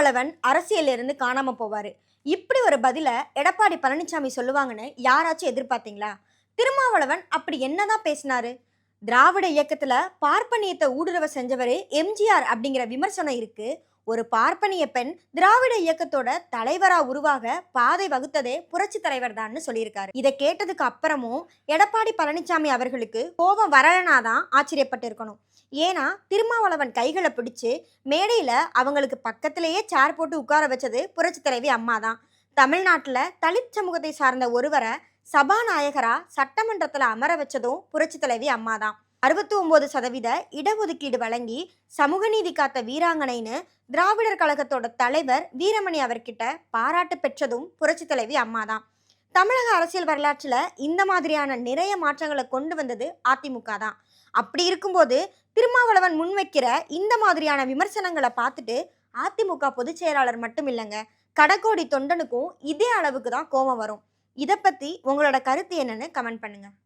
திருமாவளவன் அரசியலிருந்து காணாம போவார். இப்படி ஒரு பதில எடப்பாடி பழனிசாமி சொல்லுவாங்கன்னு யாராச்சும் எதிர்பார்த்தீங்களா? திருமாவளவன் அப்படி என்னதான் பேசினாரு? திராவிட இயக்கத்துல பார்ப்பனியத்தை ஊடுருவ செஞ்சவரு எம்ஜிஆர் அப்படிங்கிற விமர்சனம் இருக்கு. ஒரு பார்ப்பனிய பெண் திராவிட இயக்கத்தோட தலைவரா உருவாக பாதை வகுத்ததே புரட்சி தலைவர் தான்னு சொல்லியிருக்காரு. இதை கேட்டதுக்கு அப்புறமும் எடப்பாடி பழனிசாமி அவர்களுக்கு கோபம் வரலனாதான் ஆச்சரியப்பட்டிருக்கணும். ஏன்னா திருமாவளவன் கைகளை பிடிச்சு மேடையில அவங்களுக்கு பக்கத்திலேயே சேர் போட்டு உட்கார வச்சது புரட்சி தலைவி அம்மா தான் தமிழ்நாட்டில் தலித் சமூகத்தை சார்ந்த ஒருவரை சபாநாயகரா சட்டமன்றத்தில் அமர வச்சதும் புரட்சி தலைவி அம்மா தான் அறுபத்தி ஒன்பது சதவீத இடஒதுக்கீடு வழங்கி சமூக நீதி காத்த வீராங்கனைன்னு திராவிடர் கழகத்தோட தலைவர் வீரமணி அவர்கிட்ட பாராட்டு பெற்றதும் புரட்சி தலைவி அம்மா தான் தமிழக அரசியல் வரலாற்றில் இந்த மாதிரியான நிறைய மாற்றங்களை கொண்டு வந்தது அதிமுக தான் அப்படி இருக்கும்போது திருமாவளவன் முன்வைக்கிற இந்த மாதிரியான விமர்சனங்களை பார்த்துட்டு அதிமுக பொதுச் செயலாளர் மட்டும் இல்லைங்க கடக்கோடி தொண்டனுக்கும் இதே அளவுக்கு தான் கோபம் வரும். இதை பற்றி உங்களோட கருத்து என்னென்னு கமெண்ட் பண்ணுங்கள்